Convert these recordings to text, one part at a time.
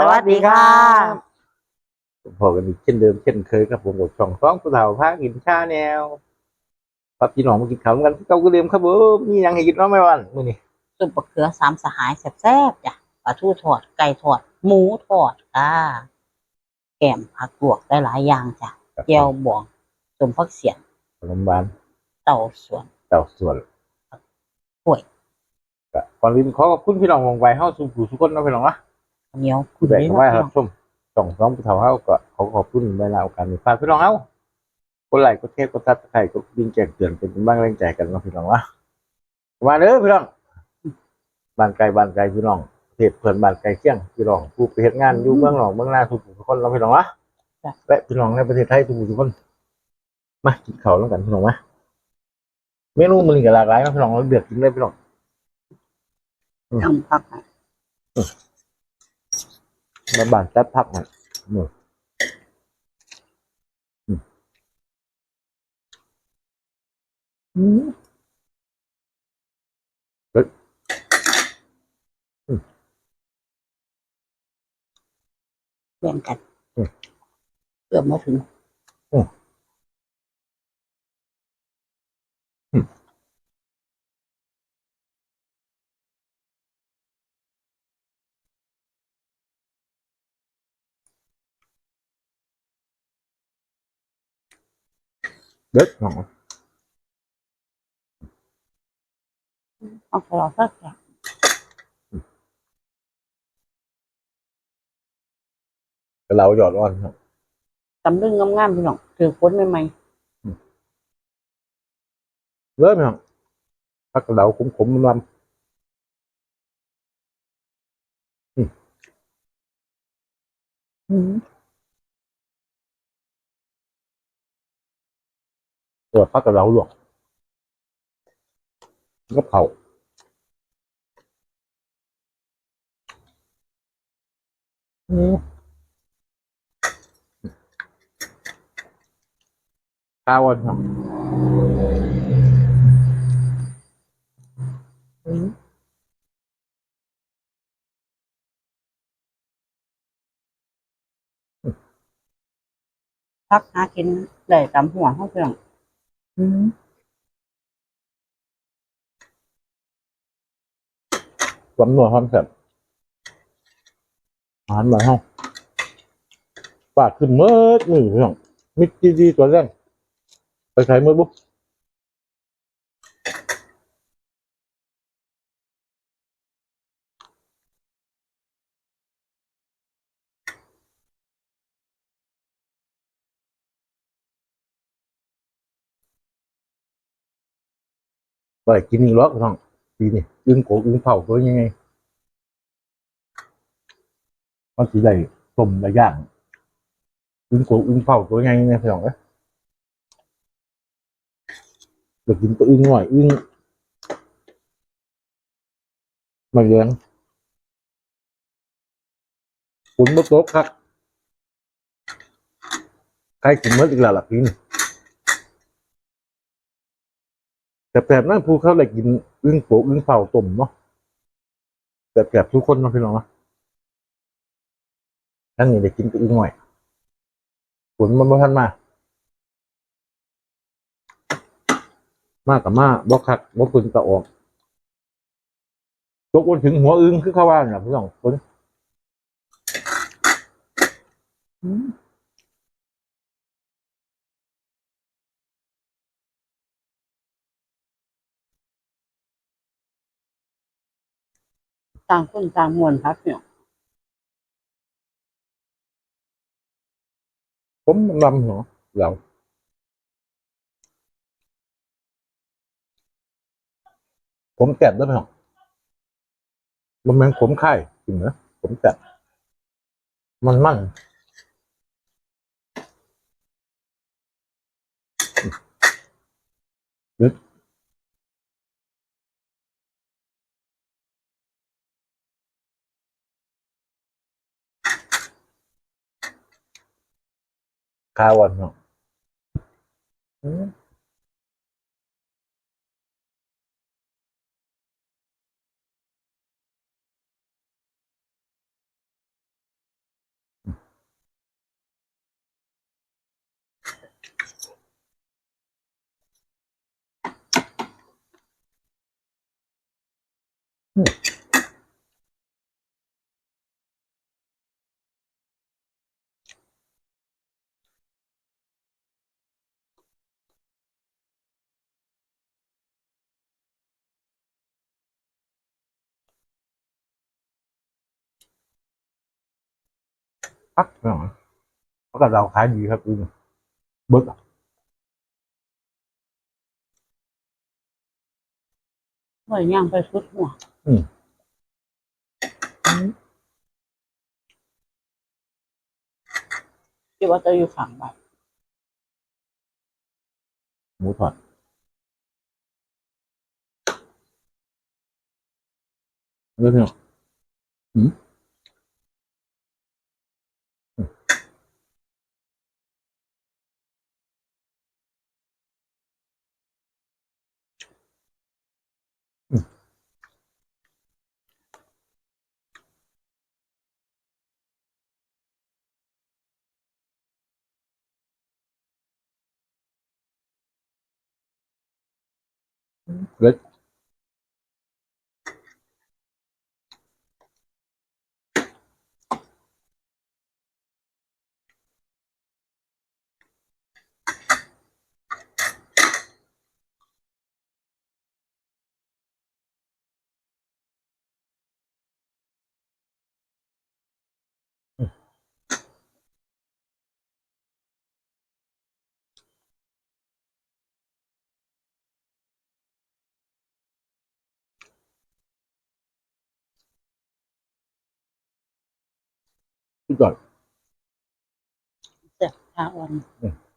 สวัสดีค่ะพอกันอีกเช่นเดิมเช่นเคยครับผมกับช่องท้องผู้เฒ่าภาคกินชาแนวครับพี่น้องมากินข้าวกันที่เก่าก็เดิมครับผมมีหยังให้กินน้องไม่วันมื้อนี้ซุปมะเขือสามสหายแซ่บๆจ้ะปลาทูทอดไก่ทอดหมูทอดค่ะแกมผักลวกได้หลายอย่างจ้ะเจียวบองสมพักเสียนขนมหวานเต่าสวนเต่าส่วนกล้วยก็ก่อนอื่นขอขอบคุณพี่น้องวงไวเฮาสู่ผู้ทุกคนเนาะพี่น้องนะข้าว เหนียวผู้ใดเข้ามารับชมช่องท้องผู้เฒ่าเฮาก็ขอขอบคุณเวลาโอกาสนี้ฝากพี่น้องเฮากดไลค์กดแชร์กดซับสไครต์กดดิ่งแจ้งเตือนเป็นกำลังแรงใจกันเนาะพี่น้องนะมาเด้อพี่น้องบ้านไกลบ้านไกลพี่น้องประเทศเพื่อนบ้านไกลเคียงพี่น้องผู้ไปเฮ็ดงานอยู่เมืองนอกเมืองนาทุกผู้ทุกคนเนาะพี่น้องนะและพี่น้องในประเทศไทยทุกผู้ทุกคนมากินข้าวแล้วกันพี่น้องมาเมนูมันก็หลากหลายนะพี่น้องเราเลือกกินได้พี่น้องทำผักให้ มาบ้านแซ่บพักมันหนึ่งอืมแบ่งกันเกือบมาถึง เด็ดหนองเอาสลัดสักอย่างกระเหลาหยอดอ่อนครับตำลึงงามๆพี่น้องถือคนใหม่เลิศพี่น้องผักก เหลาขมๆมันๆอืมๆตักกระเหลาหลวกก็เผาอืมข้าวอ่อนครับอืมพักหากินได้ตามหัวเขาเพียง อืมความนัวความแซ่บอาหารมาห้องปากขึ้นเมื่อมือพี่งมิดดีๆตัวแรกไปใช้เมื่อบุ๊ ไปกินอีกรอบพี่น้องปีนี้อึ้งโกอึ้งเผาตัวยังไงมันสีได้ต้มได้ย่างอึ้งโกอึ้งเผาตัวยังไงเนี่ยพี่น้องเอ้ยเดี๋ยวกินตัวอึ้งหน่อยอึ้งมาเลี้ยงฝนมาตกครับใครกินเมื่ออีกแล้วล่ะพี่นี่ แต่แบบนั้นผู้เขาเลยกินอึ้งโปะอึ้งเผาต้มเนาะแต่แบบทุกคนนะพี่น้องนะทั้งนี้ได้กินตัวอึ้งหน่อยฝนมันบ่ทันมา มากกับมาบ่คักบ่ปืนตะออกตกวนถึงหัวอึ้งคือเขาว่าน่ะพี่น้องคน ต่างคนต่างมวนพักเนี่ยผมลำเนาะเราผมแกะด้วยพี่น้องมันเหมือนผมไข่จริงนะผมแกบมันมั่น Kawan no. Hmm? Hmm. อนเนาะอืมพักหน่อยเพราะกับเราขายดีครับอืมเบิก ว่าย่างไปสุดหัว อืม ที่ว่าจะอยู่ฝั่งบ้าน หมูทอดเรื่องเนาะอืมอืมอืม เล็กที่ก่อนเ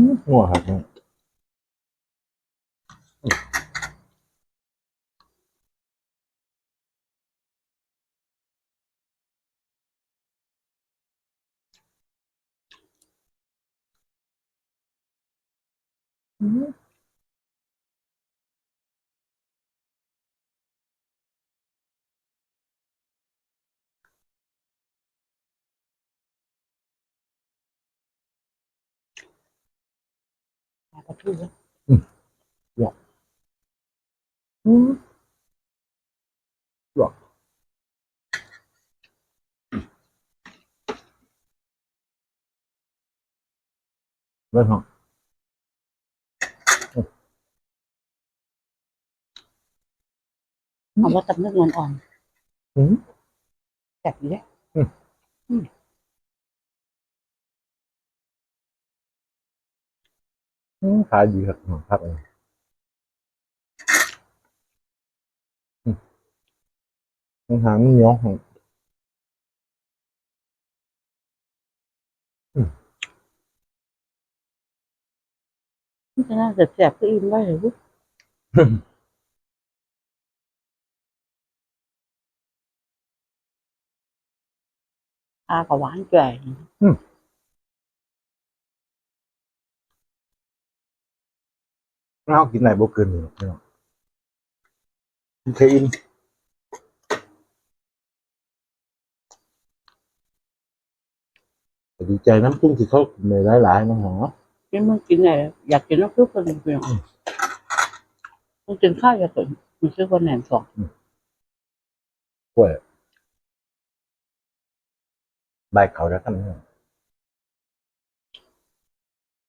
สียชา วันหัวครับเนี่ยปลาทูแล้วอืมหร ของเอาว่าตำนึกเงินอ่อนอืมแซ่บอยู่เด้อืมขายดีครับครับเองอืมอาหารเหนียวของมันจะน่าจะแซ่บก็อิ่มได้เลยวุ้ยปลาก็หวานจ่อ เรากินไหนบ่เกินนี่หรอกพี่น้องกินแค่อิ่มแต่ดีใจน้ำพุ่งที่เขาในหลายๆนะหอกินมันกินไหนอยากกินน้ำซุปคนเดียวมันกินข้าวอยากกินมันซื้อคนแหนมสองกล้วยใบเขาจะทำเนี่ย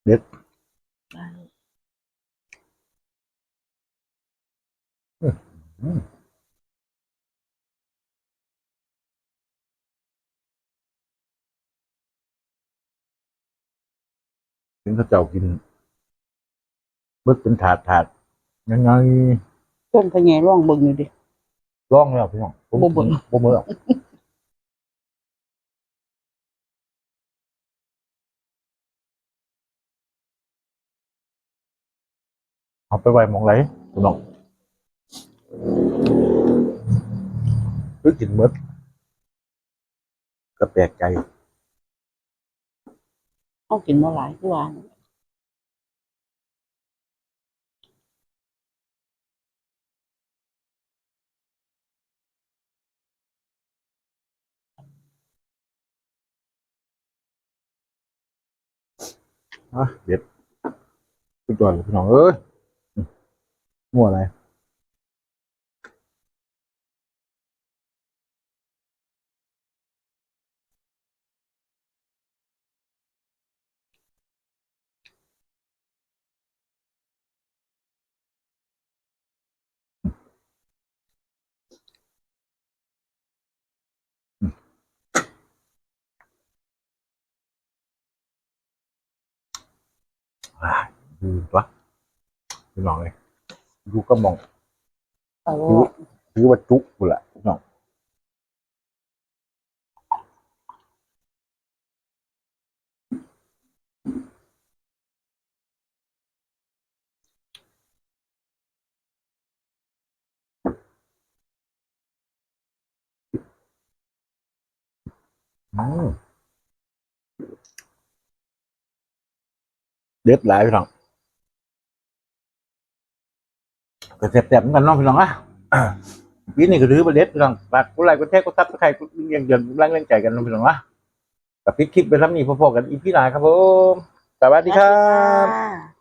ได้อื ถึงเขาเจ้ากินเบิดเป็นถาดถาดยังไงต้นพะแยร่องเบิ่งอยู่ดิ ร้องแล้วพี่น้องผมบ่เบิ่ง บ่เบิ่งหรอกเอาไปไว้หมองไหนพี่น้อง หรือกินหมดก็แปลกใจเอากินมาหลายคือว่าอะเด็ดสุดยอดเลยพี่น้องเอ้ยอืมมั่วอะไร ดูตัวพี่น้องเลยดูก็มองเอาถือถือว่าจุกกูละพี่น้องอืม เด็ดหลายพี่น้องก็แซ่บๆเหมือนกันเน้องพี่น้องอะปีนี้ก็ถือประเด็ดพี่น้องฝากกูไลค์กูแท้กูซับสไครต์กูยังเดือนร่างแรงใจกันเน้องพี่น้องนะกับปิดคลิปไปทำนี่พอๆกันอีพีหน้าครับผมสวัสดีครับค่ะ